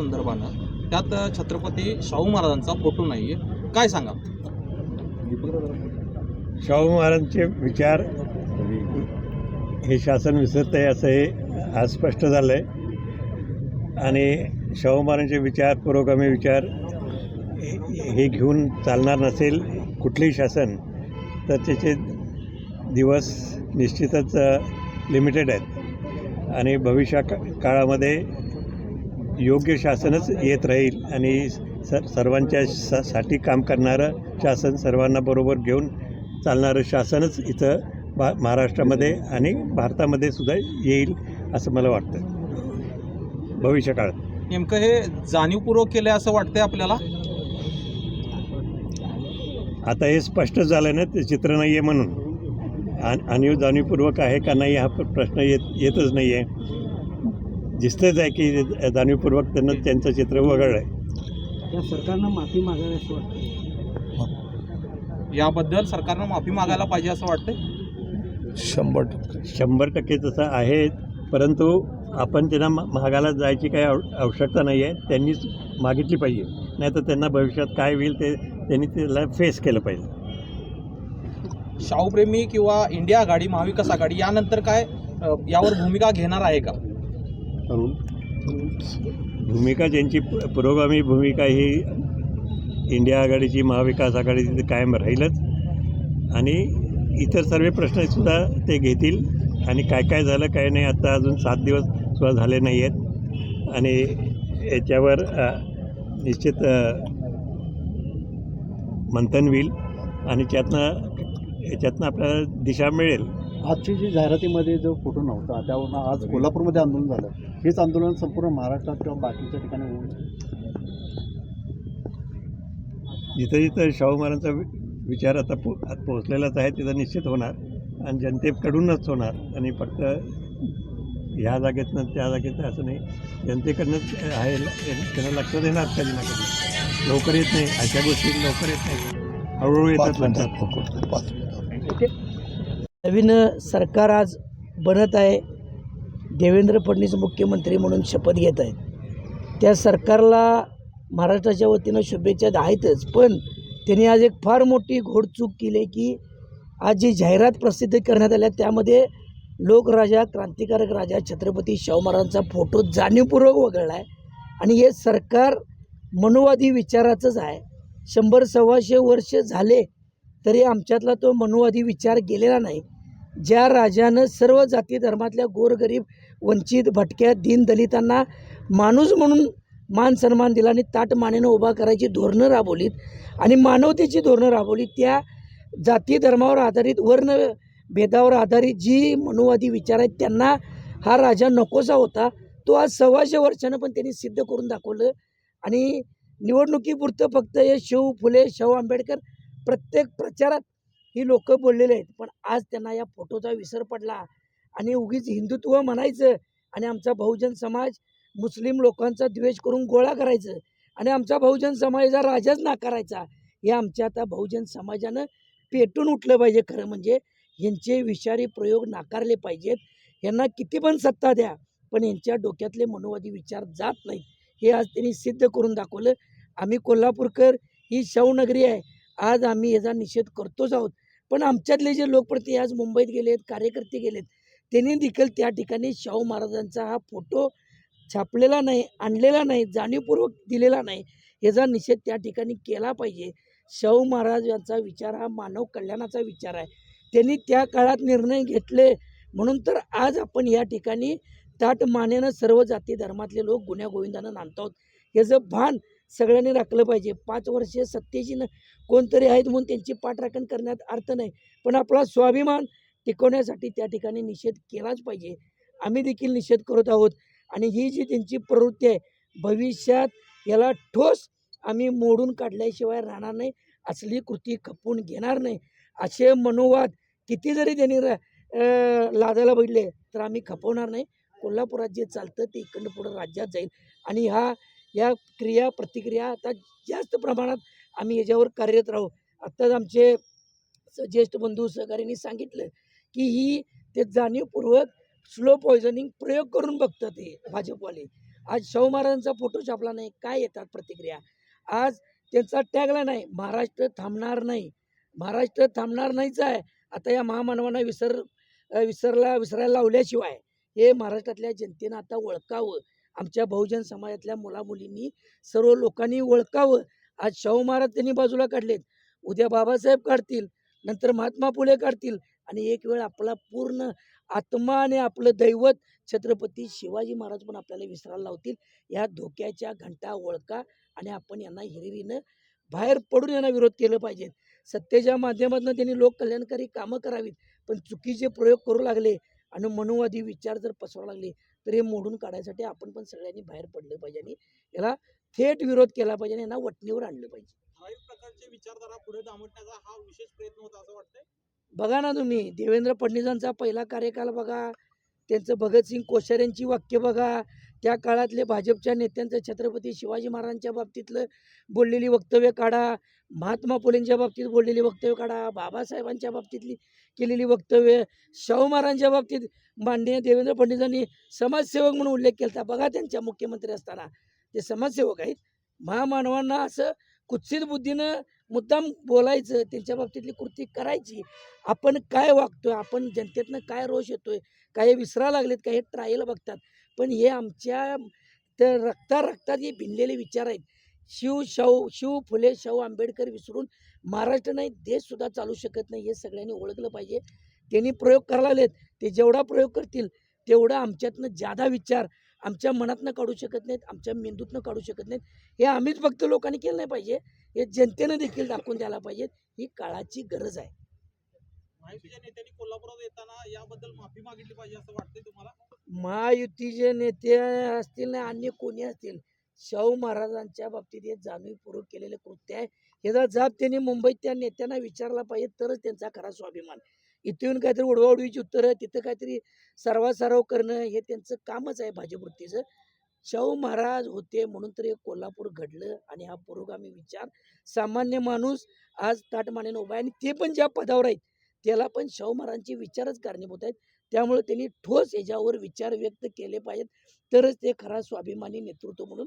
संदर्भानं त्यात छत्रपती शाहू महाराजांचा फोटो नाही आहे काय सांगा शाहू महाराजांचे विचार हे शासन विसरत आहे असं हे आज स्पष्ट झालं आहे आणि शाहू महाराजांचे विचार पुरोगामी विचार हे- हे घेऊन चालणार नसेल कुठलेही शासन तर त्याचे दिवस निश्चितच लिमिटेड आहेत. आणि भविष्या का- काळामध्ये योग्य शासनच येत राहील आणि स सर्वांच्या सा साठी काम करणारं शासन सर्वांना बरोबर घेऊन चालणारं शासनच इथं भा महाराष्ट्रामध्ये आणि भारतामध्ये सुद्धा येईल असं मला वाटतं. भविष्य काळात. नेमकं हे जाणीवपूर्वक केलं असं वाटतंय आपल्याला? आता हे स्पष्ट झालं ना ते चित्र नाही आहे म्हणून आणि जाणीवपूर्वक आहे का नाही हा प्र- प्रश्न येत येतच नाही आहे दिसतंच आहे की जाणीवपूर्वक त्यांना त्यांचं चित्र वगळलं आहे या सरकारनं माफी मागावी असं वाटतं याबद्दल सरकारनं माफी मागायला पाहिजे असं वाटतंय? शंभर टक्के. शंभर टक्के तसं आहे परंतु आपण त्यांना मा- महागाला जायची काही आव आवश्यकता नाही आहे त्यांनीच मागितली पाहिजे. नाही तर त्यांना भविष्यात काय होईल ते त्यांनी त्याला फेस केलं पाहिजे. शाहूप्रेमी किंवा इंडिया आघाडी महाविकास आघाडी यानंतर काय यावर भूमिका घेणार आहे का? भूमिका ज्यांची पुरोगामी भूमिका ही इंडिया आघाडीची महाविकास आघाडीची कायम राहीलच. आणि इतर सर्व प्रश्नसुद्धा ते घेतील. आणि काय काय झालं काय नाही आता अजून सात दिवस सुद्धा झाले नाही आहेत आणि याच्यावर निश्चित मंथन होईल. आणि त्यातनं याच्यातनं आपल्याला दिशा मिळेल आजची जी जाहिरातीमध्ये जो फोटो नव्हता त्यावरून आज कोल्हापूरमध्ये आंदोलन झालं. हेच आंदोलन संपूर्ण महाराष्ट्रात किंवा बाकीच्या ठिकाणी होऊन जिथं जिथं शाहू महाराजांचा वि- विचार आता पो आत पोहोचलेलाच आहे तिथं निश्चित होणार. आणि जनतेकडूनच होणार. आणि फक्त ह्या जागेतनं त्या जागेतनं असं नाही जनतेकडनंच आहे त्यांना लक्ष देणार कधी ना कधी? लवकर येत नाही. अशा गोष्टी लवकर येत नाही. हळूहळू येतात म्हणतात. नवीन सरकार आज बनत आहे. देवेंद्र फडणवीस मुख्यमंत्री म्हणून शपथ घेत आहेत. त्या सरकारला महाराष्ट्राच्या वतीनं शुभेच्छा आहेतच पण त्यांनी आज एक फार मोठी घोडचूक केली आहे की आज जी जाहिरात प्रसिद्ध करण्यात आल्या त्यामध्ये लोकराजा क्रांतिकारक राजा छत्रपती शाहू महाराजांचा फोटो जाणीवपूर्वक वगळला आहे. आणि हे सरकार मनुवादी विचाराचंच आहे. शंभर सव्वाशे वर्ष झाले तरी आमच्यातला तो मनुवादी विचार गेलेला नाही. ज्या राजानं सर्व जाती धर्मातल्या गोरगरीब वंचित भटक्या दीनदलितांना माणूस म्हणून मान सन्मान दिला आणि ताट मानेनं उभा करायची धोरणं राबवलीत आणि मानवतेची धोरणं राबवली त्या जाती धर्मावर आधारित वर्ण भेदावर आधारित जी मनुवादी विचार आहेत त्यांना हा राजा नकोसा होता. तो आज सव्वाशे वर्षानं पण त्यांनी सिद्ध करून दाखवलं आणि निवडणुकीपुरतं फक्त हे शिव फुले शाहू आंबेडकर प्रत्येक प्रचारात ही लोक बोललेले आहेत. पण आज त्यांना या फोटोचा विसर पडला आणि उगीच हिंदुत्व म्हणायचं आणि आमचा बहुजन समाज मुस्लिम लोकांचा द्वेष करून गोळा करायचं आणि आमचा बहुजन समाजाचा राजाच नाकारायचा हे आमच्या आता बहुजन समाजानं पेटून उठलं पाहिजे खरं म्हणजे. यांचे विषारी प्रयोग नाकारले पाहिजेत. यांना किती पण सत्ता द्या पण यांच्या डोक्यातले मनोवादी विचार जात नाहीत. हे आज त्यांनी सिद्ध करून दाखवलं. आम्ही कोल्हापूरकर ही शाहूनगरी आहे. आज आम्ही याचा निषेध करतोच आहोत. पण आमच्यातले जे लोकप्रती आज मुंबईत गेलेत कार्यकर्ते गेलेत त्यांनी देखील त्या ठिकाणी शाहू महाराजांचा हा फोटो छापलेला नाही आणलेला नाही जाणीवपूर्वक दिलेला नाही. याचा निषेध त्या ठिकाणी केला पाहिजे. शाहू महाराज यांचा विचार हा मानव कल्याणाचा विचार आहे. त्यांनी त्या काळात निर्णय घेतले. म्हणून तर आज आपण या ठिकाणी ताट मानेनं सर्व जाती धर्मातले लोक गुन्ह्या गोविंदानं आहोत. याचं भान सगळ्यांनी राखलं पाहिजे. पाच वर्षे सत्तेची न कोणतरी आहेत म्हणून त्यांची पाठराखण करण्यात अर्थ नाही. पण आपला स्वाभिमान टिकवण्यासाठी त्या ठिकाणी निषेध केलाच पाहिजे. आम्ही देखील निषेध करत आहोत. आणि ही जी त्यांची प्रवृत्ती आहे भविष्यात याला ठोस आम्ही मोडून काढल्याशिवाय राहणार नाही. असली कृती खपून घेणार नाही. असे मनोवाद किती जरी त्यांनी रा- लादायला बघितले तर आम्ही खपवणार नाही. कोल्हापुरात जे चालतं ते इकडनं पुढं राज्यात जाईल. आणि ह्या या क्रिया प्रतिक्रिया आता जास्त प्रमाणात आम्ही याच्यावर कार्यरत राहू. आत्ताच आमचे स- ज्येष्ठ बंधू सहकार्यांनी सांगितलं की ही ते जाणीवपूर्वक स्लो पॉयझनिंग प्रयोग करून बघतात ते भाजपवाले. आज शाहू महाराजांचा फोटो छापला नाही काय येतात प्रतिक्रिया? आज त्यांचा टॅगला नाही महाराष्ट्र थांबणार नाही. महाराष्ट्र थांबणार नाहीच आहे. आता या महामानवांना विसर विसरला विसरायला लावल्याशिवाय हे महाराष्ट्रातल्या जनतेनं आता ओळखावं. आमच्या बहुजन समाजातल्या मुलामुलींनी सर्व लोकांनी ओळखावं. आज शाहू महाराज त्यांनी बाजूला काढलेत. उद्या बाबासाहेब काढतील नंतर महात्मा फुले काढतील आणि एक वेळ आपला पूर्ण आत्मा आणि आपलं दैवत छत्रपती शिवाजी महाराज पण आपल्याला विसरायला लावतील. या धोक्याच्या घंटा ओळखा आणि आपण यांना हिरिरीनं बाहेर पडून यांना विरोध केलं पाहिजे. सत्तेच्या माध्यमातून त्यांनी लोक कल्याणकारी कामं करावीत पण चुकीचे प्रयोग करू लागले आणि मनुवादी विचार जर पसरू लागले तर हे मोडून काढायसाठी आपण पण सगळ्यांनी बाहेर पडलं पाहिजे आणि याला थेट विरोध केला पाहिजे आणि यांना वटणीवर आणलं पाहिजे. प्रकारचे विचारधारा पुढे दामटण्याचा हा विशेष प्रयत्न होता असं वाटतंय? बघा ना तुम्ही देवेंद्र फडणवीसांचा पहिला कार्यकाल बघा त्यांचं भगतसिंग कोश्याऱ्यांची वाक्य बघा त्या काळातले भाजपच्या नेत्यांचं छत्रपती शिवाजी महाराजांच्या बाबतीतलं बोललेली वक्तव्य काढा. महात्मा फुलेंच्या बाबतीत बोललेली वक्तव्य काढा. बाबासाहेबांच्या बाबतीतली केलेली वक्तव्य. शाहू महाराजांच्या बाबतीत माननीय देवेंद्र फडणवीसांनी समाजसेवक म्हणून उल्लेख केला होता बघा त्यांच्या मुख्यमंत्री असताना. ते समाजसेवक आहेत. महामानवांना असं कुत्सित बुद्धीनं मुद्दाम बोलायचं त्यांच्या बाबतीतली कृती करायची. आपण काय वागतोय? आपण जनतेतनं काय रोष येतोय? काही विसरा लागलेत काही ट्रायल बघतात. पण हे आमच्या त्या रक्ता रक्तात हे भिनलेले विचार आहेत. शिव शाहू शिव फुले शाहू आंबेडकर विसरून महाराष्ट्र नाही देशसुद्धा चालू शकत नाही हे सगळ्यांनी ओळखलं पाहिजे. त्यांनी प्रयोग करायला लागलेत. ते जेवढा प्रयोग करतील तेवढा आमच्यातनं जादा विचार आमच्या मनातनं काढू शकत नाहीत आमच्या मेंदूतनं काढू शकत नाहीत. हे आम्हीच फक्त लोकांनी केलं नाही पाहिजे. हे जनतेनं देखील दाखवून द्यायला पाहिजेत ही काळाची गरज आहे. महायुतीच्या नेत्यांनी कोल्हापुरात येताना याबद्दल माफी मागितली पाहिजे असं वाटतंय तुम्हाला? महायुतीचे नेते असतील ना अन्य कोणी असतील? शाहू महाराजांच्या बाबतीत हे जाणीवपूर्वक केलेले कृत्य आहे. ह्याचा जाब त्यांनी मुंबईत त्या नेत्यांना विचारला पाहिजे तरच त्यांचा खरा स्वाभिमान. इथे येऊन काहीतरी उडवाउडवीची उत्तरं तिथं काहीतरी सर्वासर्व करणं हे त्यांचं कामच आहे भाजपवृत्तीचं शाहू महाराज होते म्हणून तर हे कोल्हापूर घडलं आणि हा पुरोगामी विचार. सामान्य माणूस आज ताटमानेनं उभा आहे आणि ते पण ज्या पदावर आहेत त्याला पण शाहू महाराजांचे विचारच कारणीभूत आहेत. त्यामुळे त्यांनी ठोस याच्यावर विचार व्यक्त केले पाहिजेत. तरच ते खरा स्वाभिमानी नेतृत्व म्हणून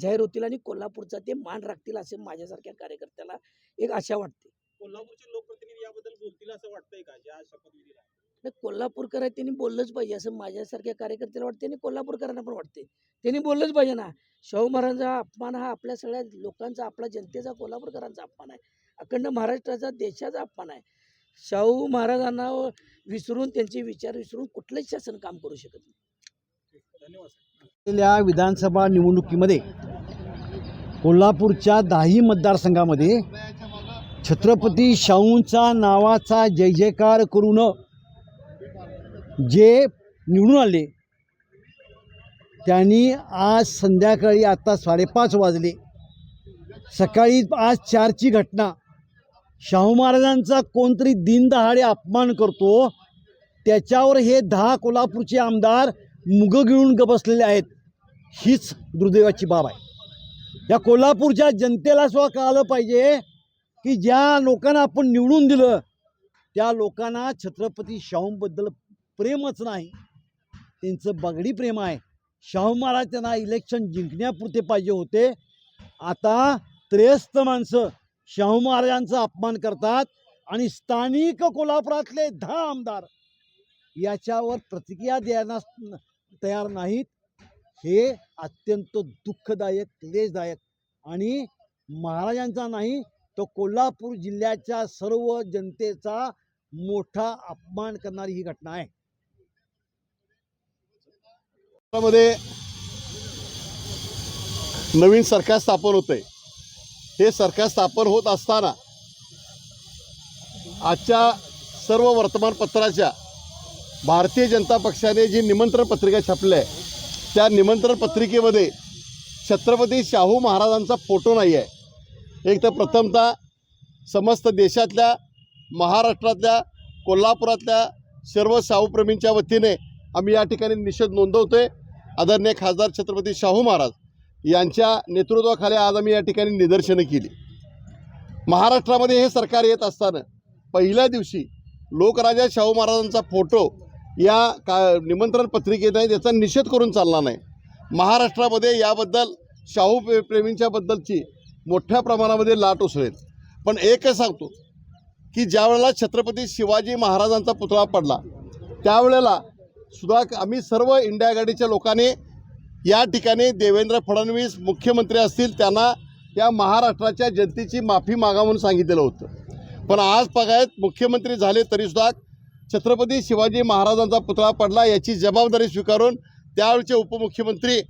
जाहीर होतील आणि कोल्हापूरचा ते मान राखतील असे माझ्यासारख्या कार्यकर्त्याला एक आशा वाटते. कोल्हापूरचे लोकप्रतिनिधी याबद्दल बोलतील असं वाटतंय का? ज्या शपथविधीला. नाही, कोल्हापूरकर आहेत त्यांनी बोललंच पाहिजे असं माझ्यासारख्या कार्यकर्त्याला वाटते आणि कोल्हापूरकरांना पण वाटते. त्यांनी बोललंच पाहिजे ना. शाहू महाराजांचा अपमान हा आपल्या सगळ्या लोकांचा आपला जनतेचा कोल्हापूरकरांचा अपमान आहे. अखंड महाराष्ट्राचा देशाचा अपमान आहे. शाहू महाराजांना विसरून त्यांचे विचार विसरून कुठलंच शासन काम करू शकत नाही. विधानसभा निवडणुकीमध्ये कोल्हापूरच्या दाही मतदारसंघामध्ये छत्रपती शाहूंचा नावाचा जय जयकार करून जे निवडून आले त्यांनी आज संध्याकाळी आता साडेपाच वाजले. सकाळी आज चारची घटना शाहू महाराजांचा कोणतरी दिनदहाडे अपमान करतो त्याच्यावर हे दहा कोल्हापूरचे आमदार मुग गिळून ग बसलेले आहेत. हीच दुर्दैवाची बाब आहे. या कोल्हापूरच्या जनतेला सुद्धा कळालं पाहिजे की ज्या लोकांना आपण निवडून दिलं त्या लोकांना छत्रपती शाहूंबद्दल प्रेमच नाही. त्यांचं बगडी प्रेम आहे. शाहू महाराज त्यांना इलेक्शन जिंकण्यापुरते पाहिजे होते. आता त्रेस्त माणसं शाहू महाराजांचा अपमान करतात आणि स्थानिक कोल्हापुरातले दहा आमदार याच्यावर प्रतिक्रिया द्यायला तयार नाहीत. हे अत्यंत दुःखदायक क्लेशदायक आणि महाराजांचा नाही तो कोल्हापूर जिल्ह्याच्या सर्व जनतेचा मोठा अपमान करणारी ही घटना आहे. मध्ये नवीन सरकार स्थापन होतंय. हे सरकार स्थापन होत असताना आजच्या सर्व वर्तमानपत्राच्या भारतीय जनता पक्षाने जी निमंत्रण पत्रिका छापली आहे त्या निमंत्रण पत्रिकेमध्ये छत्रपती शाहू महाराजांचा फोटो नाही आहे. एक तर प्रथमतः समस्त देशातल्या महाराष्ट्रातल्या कोल्हापुरातल्या सर्व शाहूप्रेमींच्या वतीने आम्ही या ठिकाणी निषेध नोंदवतो आहे आदरणीय खासदार छत्रपती शाहू महाराज यांच्या नेतृत्वाखाली आज आम्ही या ठिकाणी निदर्शनं केली. महाराष्ट्रामध्ये हे सरकार येत असताना पहिल्या दिवशी लोकराजा शाहू महाराजांचा फोटो या का निमंत्रण पत्रिकेत आहे त्याचा निषेध करून चालला नाही. महाराष्ट्रामध्ये याबद्दल शाहू प्रे प्रेमींच्याबद्दलची मोठ्या प्रमाणामध्ये लाट उसळेल. पण एकच सांगतो की ज्यावेळेला छत्रपती शिवाजी महाराजांचा पुतळा पडला त्यावेळेला सुद्धा आम्ही सर्व इंडिया गाडीच्या लोकांनी या ठिकाणी देवेंद्र फडणवीस मुख्यमंत्री असतील त्यांना या महाराष्ट्राच्या जनतेची माफी मागा म्हणून सांगितलेलं होतं. पण आज बघायत मुख्यमंत्री झाले तरीसुद्धा छत्रपती शिवाजी महाराजांचा पुतळा पडला याची जबाबदारी स्वीकारून त्यावेळचे उपमुख्यमंत्री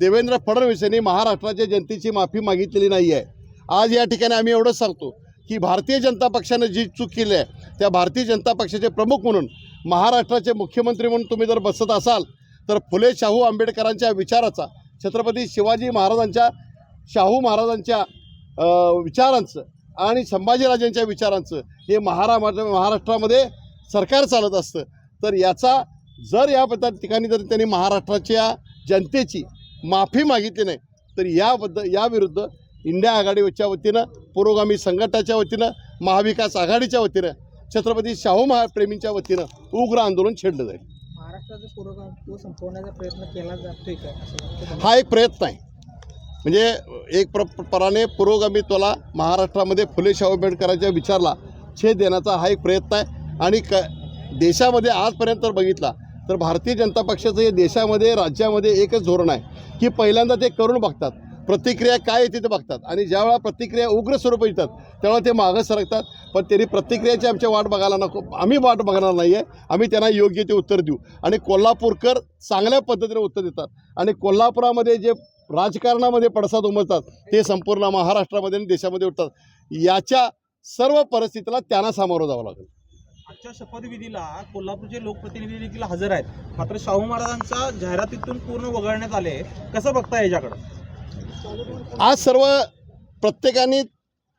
देवेंद्र फडणवीस यांनी महाराष्ट्राच्या जनतेची माफी मागितलेली नाही आहे आज या ठिकाणी आम्ही एवढंच सांगतो की भारतीय जनता पक्षानं जी चूक केली आहे त्या भारतीय जनता पक्षाचे प्रमुख म्हणून महाराष्ट्राचे मुख्यमंत्री म्हणून तुम्ही जर बसत असाल तर फुले शाहू आंबेडकरांच्या विचाराचा छत्रपती शिवाजी महाराजांच्या शाहू महाराजांच्या विचारांचं आणि संभाजीराजांच्या विचारांचं हे महारा महाराष्ट्रामध्ये सरकार चालत असतं. तर याचा जर या पद्धत ठिकाणी जर त्यांनी महाराष्ट्राच्या जनतेची माफी मागितली नाही तर याबद्दल याविरुद्ध इंडिया आघाडीच्या वतीनं पुरोगामी संघटनाच्या वतीनं महाविकास आघाडीच्या वतीनं छत्रपती शाहू महाप्रेमींच्या वतीनं उग्र आंदोलन छेडलं जाईल. संपवण्याचा प्रयत्न केला जातोय असं हा एक प्रयत्न आहे. म्हणजे एक प्र पराने पुरोगामित्वाला महाराष्ट्रामध्ये फुले शाहू आंबेडकरांच्या विचारला छेद देण्याचा हा एक प्रयत्न आहे. आणि क देशामध्ये आजपर्यंत जर बघितला तर भारतीय जनता पक्षाचं हे देशामध्ये राज्यामध्ये एकच धोरण आहे की पहिल्यांदा ते करून बघतात. प्रतिक्रिया काय येते ते बघतात. आणि ज्यावेळा प्रतिक्रिया उग्र स्वरूप येतात त्यावेळा ते मागं सरकतात. पण त्यांनी प्रतिक्रियाची आमच्या वाट बघायला नको आम्ही वाट बघणार नाही आहे आम्ही त्यांना योग्य ते उत्तर देऊ. आणि कोल्हापूरकर चांगल्या पद्धतीने उत्तर देतात. आणि कोल्हापुरामध्ये जे राजकारणामध्ये पडसाद उमजतात ते संपूर्ण महाराष्ट्रामध्ये आणि देशामध्ये उठतात. याच्या सर्व परिस्थितीला त्यांना सामोरं जावं लागेल. आजच्या शपथविधीला कोल्हापूरचे लोकप्रतिनिधी देखील हजर आहेत. मात्र शाहू महाराजांच्या जाहिरातीतून पूर्ण वगळण्यात आले कसं बघता याच्याकडं? आज सर्व प्रत्येकाने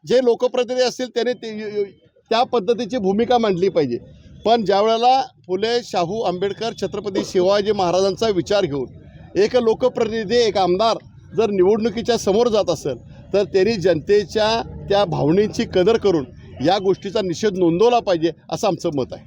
जे लोकप्रतिनिधी असतील त्याने ते त्या पद्धतीची भूमिका मांडली पाहिजे. पण ज्यावेळेला फुले शाहू आंबेडकर छत्रपती शिवाजी महाराजांचा विचार घेऊन एक लोकप्रतिनिधी एक आमदार जर निवडणुकीच्या समोर जात असेल तर त्यांनी जनतेच्या त्या भावनेची कदर करून या गोष्टीचा निषेध नोंदवला पाहिजे असं आमचं मत आहे.